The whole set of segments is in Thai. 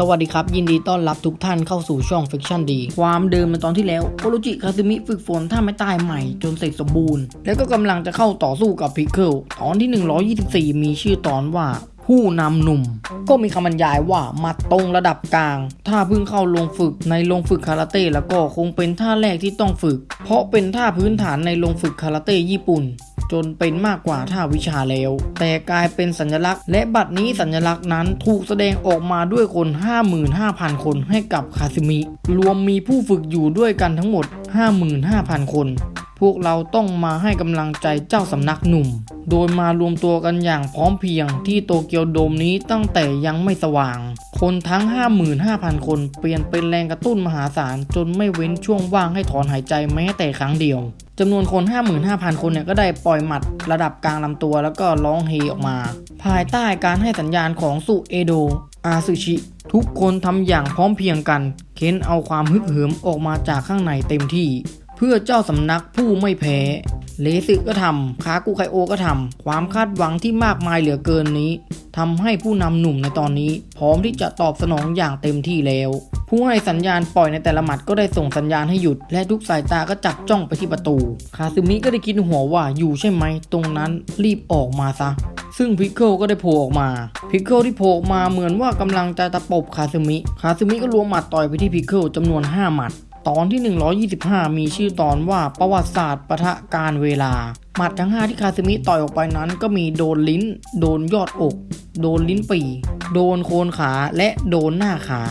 สวัสดีครับ ยินดีต้อนรับทุกท่านเข้าสู่ช่อง Fiction ดี ความเดิมในตอนที่แล้วโอโรจิคาซึมิฝึกฝนท่าไม้ตายใหม่จนเสร็จสมบูรณ์ แล้วก็กำลังจะเข้าต่อสู้กับพิกเกิลตอนที่ 124 มีชื่อตอนว่าผู้นำหนุ่ม ก็มีคำบรรยายว่ามาตรงระดับกลาง ถ้าเพิ่งเข้าลงฝึกในลงฝึกคาราเต้แล้วก็คงเป็นท่าแรกที่ต้องฝึก เพราะเป็นท่าพื้นฐานในลงฝึกคาราเต้ญี่ปุ่น จนเป็นมากกว่าท่าวิชาแล้ว แต่กลายเป็นสัญลักษณ์ และบัดนี้สัญลักษณ์นั้นถูกแสดงออกมาด้วยคน 55,000 คนให้กับคาซิมิ รวมมีผู้ฝึกอยู่ด้วยกันทั้งหมด 55,000 คน พวกเราต้องมาให้กำลังใจเจ้าสำนักหนุ่ม โดยมารวมตัวกันอย่างพร้อมเพียงที่โตเกียวโดมนี้ตั้งแต่ยังไม่สว่าง คนทั้ง 55,000 คนเปลี่ยนเป็นแรงกระตุ้นมหาศาลจนไม่เว้นช่วงว่างให้ถอนหายใจแม้แต่ครั้งเดียว จำนวนคน 55,000 คนเนี่ยก็ได้ปล่อยหมัดระดับกลางลำตัวแล้วก็ร้องเฮออกมา ภายใต้การให้สัญญาณของสุเอโด อาซึชิ ทุกคนทำอย่างพร้อมเพียงกัน เค้นเอาความฮึกเหิมออกมาจากข้างในเต็มที่ เพื่อเจ้าสำนักผู้ไม่แพ้ เลสึก็ทำคากุไคโอก็ทำความคาดหวังที่มากมายเหลือเกินนี้ทำให้ผู้นำหนุ่มในตอนนี้ พร้อมที่จะตอบสนองอย่างเต็มที่แล้ว ผู้ให้สัญญาณปล่อยในแต่ละหมัดก็ได้ส่งสัญญาณให้หยุด และทุกสายตาก็จับจ้องไปที่ประตู คาซึมิก็ได้คิดหัวว่าอยู่ใช่ไหม ตรงนั้นรีบออกมาซะ ซึ่งพิกเกิลก็ได้โผล่ออกมา พิกเกิลที่โผล่ออกมาเหมือนว่ากำลังจะตะปบคาซึมิ คาซึมิก็รวมหมัดต่อยไปที่พิกเกิลจำนวน 5 หมัด ตอนที่ 125 มีชื่อตอนว่าประวัติศาสตร์ปะทะการเวลา หมัดทั้ง 5 ที่คาซึมิต่อยออกไปนั้น ก็มีโดนลิ้น โดนยอดอก โดนลิ้นปี่ โดนโคนขาและโดนหน้าขา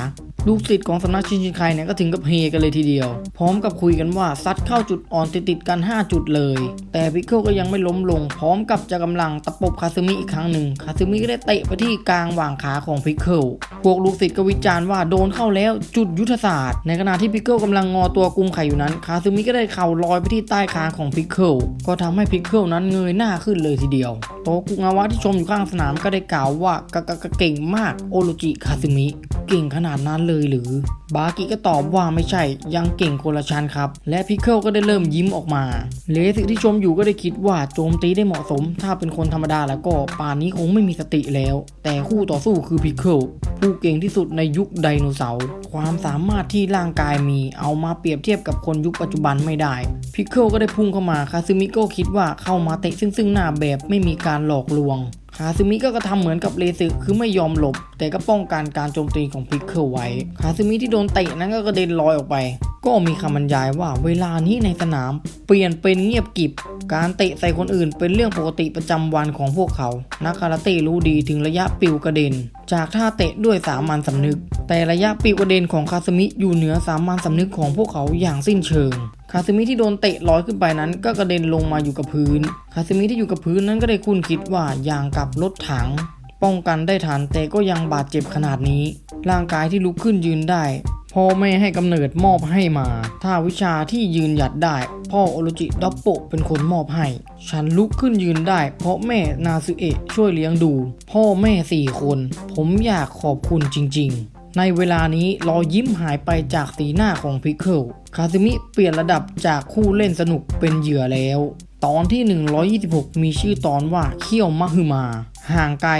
ลูกศิษย์ของสำนักชินชินไคเนี่ยก็ถึงกับเฮกันเลยทีเดียว พร้อมกับคุยกันว่าซัดเข้าจุดอ่อนติดติดกัน 5 จุดเลย แต่พิกเกิลก็ยังไม่ล้มลง พร้อมกับจะกำลังตะปบคาซึมิอีกครั้งหนึ่งคาซึมิก็ได้เตะไปที่กลางหว่างขาของพิกเกิลพวกลูกศิษย์ก็วิจารณ์ว่าโดนเข้าแล้วจุดยุทธศาสตร์ ในขณะที่พิกเกิลกำลังงอตัวกุมไข่อยู่นั้น คาซึมิก็ได้เข่าลอยไปที่ใต้คางของพิกเกิลก็ทำให้พิกเกิลนั้นเงยหน้าขึ้นเลยทีเดียว โตกุงาวะที่ชมอยู่ข้างสนามก็ได้กล่าวว่ากะกะกะเก่งมากโอโรจิคาซึมิเก่งขนาดนั้นเลยหรือ บากิก็ตอบว่าไม่ใช่ ยังเก่งโคละชันครับ และพิเกิลก็ได้เริ่มยิ้มออกมา เลสิที่ชมอยู่ก็ได้คิดว่าโจมตีได้เหมาะสม ถ้าเป็นคนธรรมดาแล้วก็ป่านนี้คงไม่มีสติแล้ว แต่คู่ต่อสู้คือพิเกิลผู้เก่งที่สุดในยุคไดโนเสาร์ ความสามารถที่ร่างกายมีเอามาเปรียบเทียบกับคนยุคปัจจุบันไม่ได้ พิเกิลก็ได้พุ่งเข้ามาคาซึมิก็คิดว่าเข้ามาเตะซึ่งซึ่งหน้าแบบไม่มีการหลอกลวง คาซึมิก็กระทำเหมือนกับเลซึคือไม่ยอมหลบ แต่ก็ป้องกันการโจมตีของพิกเกิลไว้ คาซึมิที่โดนเตะนั้นก็กระเด็นลอยออกไป ก็มีคำบรรยายว่าเวลานี้ในสนามเปลี่ยนเป็นเงียบกิบ การเตะใส่คนอื่นเป็นเรื่องปกติประจำวันของพวกเขา นักคาราเต้รู้ดีถึงระยะปิวกระเด็น จากท่าเตะด้วยสามัญสำนึก แต่ระยะปิวกระเด็นของคาซึมิอยู่เหนือสามัญสำนึกของพวกเขาอย่างสิ้นเชิง คาซึมิที่โดนเตะลอยขึ้นไปนั้น ก็กระเด็นลงมาอยู่กับพื้น คาซึมิที่อยู่กับพื้นนั้นก็ได้คุ้นคิดว่ายางกับรถถัง ป้องกันได้ทันแต่ก็ยังบาดเจ็บขนาดนี้ ร่างกายที่ลุกขึ้นยืนได้พ่อแม่ให้กำเนิดมอบให้มา ถ้าวิชาที่ยืนหยัดได้ พ่อโอโรจิดับโปะเป็นคนมอบให้ ฉันลุกขึ้นยืนได้ เพราะแม่นาซึเอะช่วยเลี้ยงดู พ่อแม่สี่คน ผมอยากขอบคุณจริง ๆ ในเวลานี้รอยยิ้มหายไปจากสีหน้าของพิกเกิลคาซึมิเปลี่ยนระดับจากคู่เล่นสนุกเป็นเหยื่อแล้ว ตอนที่ 126 มีชื่อตอนว่าเขี้ยวมะฮือมา ห่างไกล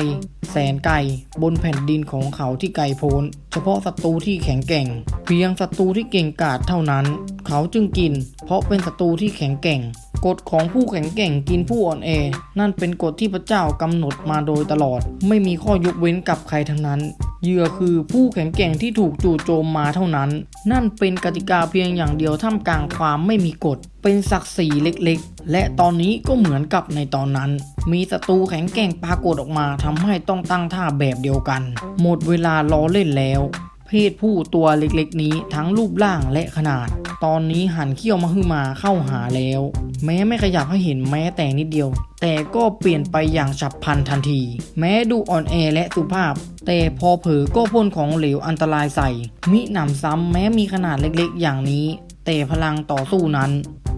แสนไกล บนแผ่นดินของเขาที่ไกลโพ้น เฉพาะศัตรูที่แข็งแกร่ง เพียงศัตรูที่เก่งกาจเท่านั้น เขาจึงกิน เพราะเป็นศัตรูที่แข็งแกร่งกฎของผู้แข็งแกร่งกินผู้อ่อนแอ นั่นเป็นกฎที่พระเจ้ากำหนดมาโดยตลอด ไม่มีข้อยกเว้นกับใครทั้งนั้น เหยื่อคือผู้แข็งแกร่งที่ถูกจู่โจมมาเท่านั้น นั่นเป็นกติกาเพียงอย่างเดียวท่ามกลางความไม่มีกฎ เป็นศักดิ์ศรีเล็กๆ และตอนนี้ก็เหมือนกับในตอนนั้น มีศัตรูแข็งแกร่งปรากฏออกมาทำให้ต้องตั้งท่าแบบเดียวกัน หมดเวลาล้อเล่นแล้ว ศผู้ตัวเล็กๆ นี้ทั้งรูปร่างและขนาด ตอนนี้หันเขี้ยวมาฮือมาเข้าหาแล้ว แม้ไม่ขยับให้เห็นแม้แต่นิดเดียว แต่ก็เปลี่ยนไปอย่างฉับพลันทันที แม้ดูอ่อนแอและสุภาพ แต่พอเผลอก็พ่นของเหลวอันตรายใส่ มิหนำซ้ำแม้มีขนาดเล็กๆ อย่างนี้ แต่พลังต่อสู้นั้น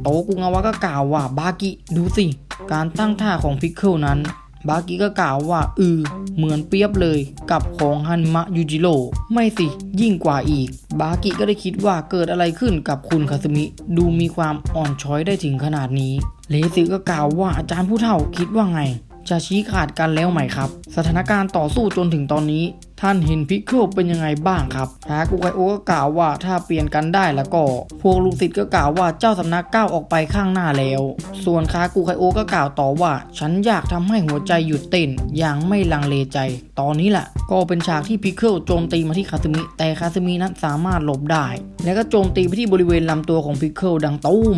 โตกุงาวะก็กล่าวว่าบากิดูสิ การตั้งท่าของพิกเกิลนั้น บากิก็กล่าวว่า อือ เหมือนเปรียบเลยกับของฮันมะยูจิโร่ไม่สิ ยิ่งกว่าอีก บากิก็ได้คิดว่าเกิดอะไรขึ้นกับคุณคาซึมิ ดูมีความอ่อนช้อยได้ถึงขนาดนี้ เลซึก็กล่าวว่าอาจารย์ผู้เฒ่าคิดว่าไง จะชี้ขาดกันแล้วไหมครับ สถานการณ์ต่อสู้จนถึงตอนนี้ ท่านเห็นพิกเกิลเป็นยังไงบ้างครับฮากุไคโอก็กล่าวว่าถ้าเปลี่ยนกันได้แล้วก็ พวกลูกศิษย์ก็กล่าวว่าเจ้าสำนักก้าวออกไปข้างหน้าแล้ว ส่วนคากุไคโอก็กล่าวต่อว่า ฉันอยากทำให้หัวใจหยุดเต้นอย่างไม่ลังเลใจ ตอนนี้แหละก็เป็นฉากที่พิกเกิลโจมตีมาที่คาซึมิแต่คาซึมินั้นสามารถหลบได้ แล้วก็โจมตีไปที่บริเวณลำตัวของพิกเกิลดังตุ้ม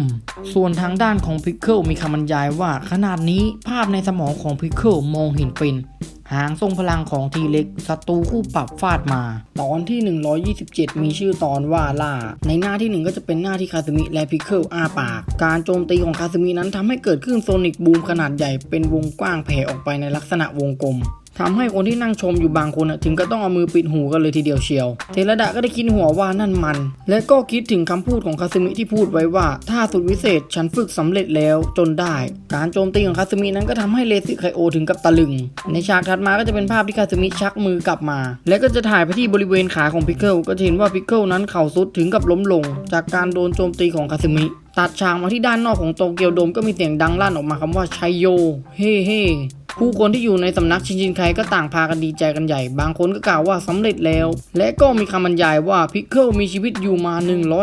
ส่วนทางด้านของพิกเกิลมีคำบรรยายว่าขนาดนี้ภาพในสมองของพิกเกิลมองเห็นเป็น หางทรงพลังของทีเล็กศัตรูคู่ปรับฟาดมา ตอนที่ 127 มีชื่อตอนว่าล่า ในหน้าที่หนึ่งก็จะเป็นหน้าที่คาซึมิและพิเคิลอ้าปาก การโจมตีของคาซึมินั้นทำให้เกิดขึ้นโซนิกบูมขนาดใหญ่เป็นวงกว้างแผ่ออกไปในลักษณะวงกลม ทำให้คนที่นั่งชมอยู่บางคนถึงก็ต้องเอามือปิดหูกันเลยทีเดียวเชียว เทระดะก็ได้คิดหัวว่านั่นมัน และก็คิดถึงคำพูดของคาซึมิที่พูดไว้ว่าถ้าสุดวิเศษฉันฝึกสำเร็จแล้วจนได้ การโจมตีของคาซึมินั้นก็ทำให้เลซิไคโอถึงกับตะลึง ในฉากถัดมาก็จะเป็นภาพที่คาซึมิชักมือกลับมา และก็จะถ่ายไปที่บริเวณขาของพิกเกิลก็จะเห็นว่าพิกเกิลนั้นเข่าสุดถึงกับล้มลง จากการโดนโจมตีของคาซึมิตัดฉากมาที่ด้านนอกของโตเกียวโดมก็มีเสียงดังลั่นออกมาคำว่าชัยโย เฮ่เฮ่ ผู้คนที่อยู่ในสำนักชินชินไคก็ต่างพากันดีใจกันใหญ่ บางคนก็กล่าวว่าสำเร็จแล้ว และก็มีคำบรรยายว่าพิกเกิลมีชีวิตอยู่มา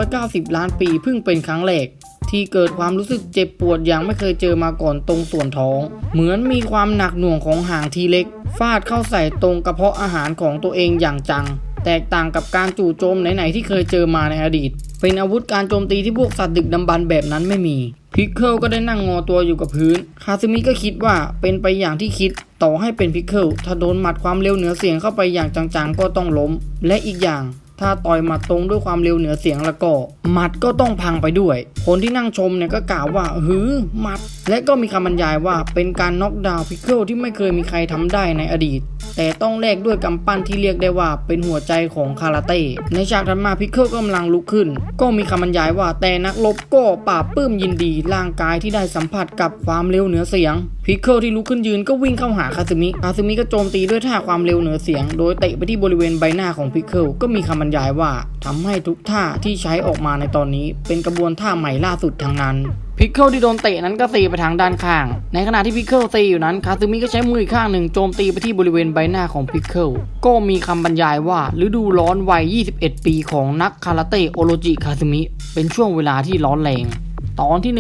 190 ล้านปีเพิ่งเป็นครั้งแรกที่เกิดความรู้สึกเจ็บปวดอย่างไม่เคยเจอมาก่อนตรงส่วนท้อง เหมือนมีความหนักหน่วงของหางทีเล็ก ฟาดเข้าใส่ตรงกระเพาะอาหารของตัวเองอย่างจัง แตกต่างกับการจู่โจมไหนๆที่เคยเจอมาในอดีต เป็นอาวุธการโจมตีที่พวกสัตว์ดึกดำบรรแบบนั้นไม่มีพิกเกิลก็ได้นั่งงอตัวอยู่กับพื้น คาซึมิก็คิดว่าเป็นไปอย่างที่คิดต่อให้เป็นพิกเกิลถ้าโดนหมัดความเร็วเหนือเสียงเข้าไปอย่างจังๆก็ต้องล้ม และอีกอย่าง ถ้าต่อยหมัดตรงด้วยความเร็วเหนือเสียงแล้วก็หมัดก็ต้องพังไปด้วย คนที่นั่งชมเนี่ยก็กล่าวว่าหือหมัด และก็มีคำบรรยายว่าเป็นการน็อกดาวน์พิกเกิลที่ไม่เคยมีใครทำได้ในอดีต แต่ต้องแลกด้วยกำปั้นที่เรียกได้ว่าเป็นหัวใจของคาราเต้ในฉากถัดมาพิกเกิลกำลังลุกขึ้น ก็มีคำบรรยายว่าแต่นักรบก็ปราบปื้มยินดีร่างกายที่ได้สัมผัสกับความเร็วเหนือเสียงพิกเกิลที่ลุกขึ้นยืนก็วิ่งเข้าหาคาซึมิคาซึมิก็โจมตีด้วยท่าความเร็วเหนือเสียง โดยเตะไปที่บริเวณใบหน้าของพิกเกิลก็มีคำบรรยายว่าทำให้ทุกท่าที่ใช้ออกมาในตอนนี้ เป็นกระบวนท่าใหม่ล่าสุดทั้งนั้นพิกเกิลที่โดนเตะนั้นก็ซีไปทางด้านข้าง ในขณะที่พิกเกิลซีอยู่นั้นคาซึมิก็ใช้มืออีกข้างหนึ่งโจมตีไปที่บริเวณใบหน้าของพิกเกิลก็มีคำบรรยายว่าฤดูร้อนวัย 21 ปีของนักคาราเต้โอโรจิคาซึมิเป็นช่วงเวลาที่ร้อนแรง ตอนที่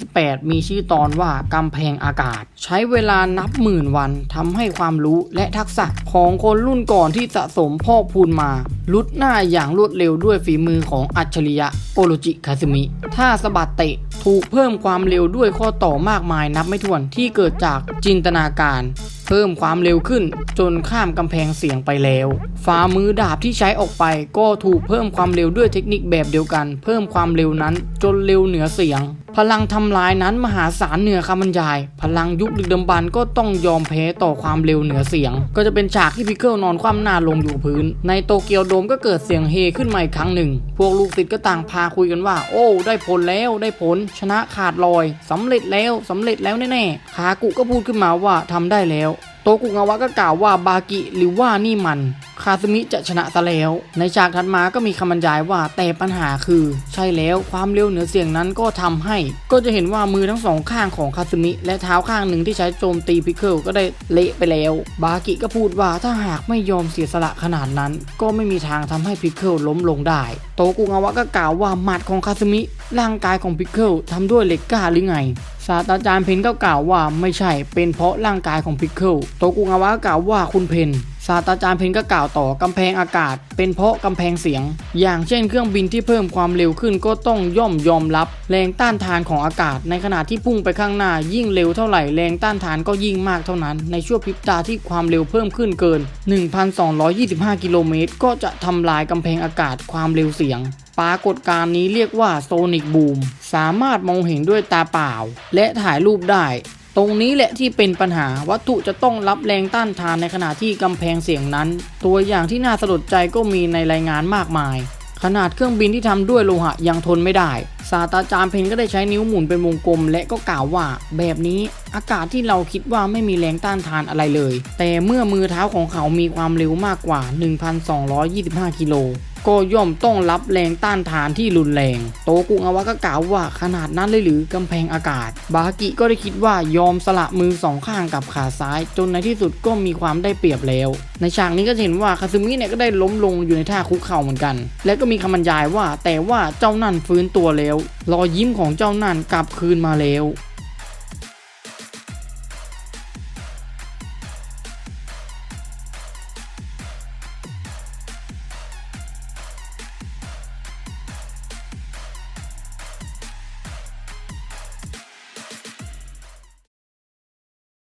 128 มีชื่อตอนว่ากำแพงอากาศ ใช้เวลานับหมื่นวันทำให้ความรู้และทักษะของคนรุ่นก่อนที่สะสมพอกพูนมาลุดหน้าอย่างรวดเร็วด้วยฝีมือของอัจฉริยะโอโรจิคาซึมิถ้าสะบัดเตะถูกเพิ่มความเร็วด้วยข้อต่อมากมายนับไม่ถ้วนที่เกิดจากจินตนาการ เพิ่มความเร็วขึ้นจนข้ามกำแพงเสียงไปแล้วฝ่ามือดาบที่ใช้ออกไปก็ถูกเพิ่มความเร็วด้วยเทคนิคแบบเดียวกัน เพิ่มความเร็วนั้นจนเร็วเหนือเสียง พลังทำลายนั้นมหาศาลเหนือคำบรรยาย พลังยุคดึกดำบรรก็ต้องยอมแพ้ต่อความเร็วเหนือเสียง ก็จะเป็นฉากที่พิเกิลนอนคว่ำหน้าลงอยู่พื้น ในโตเกียวโดมก็เกิดเสียงเฮขึ้นมาอีกครั้งหนึ่ง พวกลูกศิษย์ก็ต่างพาคุยกันว่า โอ้ ได้ผลแล้วได้ผล ชนะขาดลอยสำเร็จแล้วสำเร็จแล้วแน่ๆคากุก็พูดขึ้นมาว่าทำได้แล้ว โตกุงาวะก็กล่าวว่าบากิหรือว่านี่มัน คาซึมิจะชนะซะแล้ว ในฉากถัดมาก็มีคำบรรยายว่าแต่ปัญหาคือ ใช่แล้วความเร็วเหนือเสียงนั้นก็ทำให้ ก็จะเห็นว่ามือทั้งสองข้างของคาซึมิ และเท้าข้างหนึ่งที่ใช้โจมตีพิเกิลก็ได้เละไปแล้ว บากิก็พูดว่าถ้าหากไม่ยอมเสียสละขนาดนั้น ก็ไม่มีทางทำให้พิเกิลล้มลงได้ โตกุงาวะก็กล่าวว่าหมัดของคาซึมิ ร่างกายของพิเกิลทำด้วยเหล็กกล้าหรือไง ศาสตราจารย์เพนก็กล่าวว่าไม่ใช่เป็นเพราะร่างกายของพิกเกิลโตกุงาวะกล่าวว่าคุณเพนศาสตราจารย์เพนก็กล่าวต่อกำแพงอากาศ เป็นเพราะกำแพงเสียง อย่างเช่นเครื่องบินที่เพิ่มความเร็วขึ้นก็ต้องย่อมยอมรับ แรงต้านทานของอากาศ ในขณะที่พุ่งไปข้างหน้ายิ่งเร็วเท่าไหร่แรงต้านทานก็ยิ่งมากเท่านั้น ในช่วงพริบตาที่ความเร็วเพิ่มขึ้นเกิน 1,225 กิโลเมตรก็จะทำลายกำแพงอากาศความเร็วเสียง ปรากฏการณ์นี้เรียกว่าโซนิกบูมสามารถมองเห็นด้วยตาเปล่า และถ่ายรูปได้ ตรงนี้แหละที่เป็นปัญหาวัตถุจะต้องรับแรงต้านทานในขณะที่กำแพงเสียงนั้น ตัวอย่างที่น่าสลดใจก็มีในรายงานมากมาย ขนาดเครื่องบินที่ทำด้วยโลหะยังทนไม่ได้ ศาสตราจารย์เพนก็ได้ใช้นิ้วหมุนเป็นวงกลม และก็กล่าวว่า แบบนี้อากาศที่เราคิดว่าไม่มีแรงต้านทานอะไรเลย แต่เมื่อมือเท้าของเขามีความเร็วมากกว่า 1,225 กิโล ก็ย่อมต้องรับแรงต้านทานที่รุนแรง โตกุงาวะก็กล่าวว่าขนาดนั้นเลยหรือกำแพงอากาศ บาฮากิก็ได้คิดว่ายอมสละมือสองข้างกับขาซ้าย จนในที่สุดก็มีความได้เปรียบแล้ว ในฉากนี้ก็เห็นว่าคาซึมิเนี่ยก็ได้ล้มลงอยู่ในท่าคุกเข่าเหมือนกัน และก็มีคำบรรยายว่าแต่ว่าเจ้านั่นฟื้นตัวแล้ว รอยยิ้มของเจ้านั่นกลับคืนมาแล้ว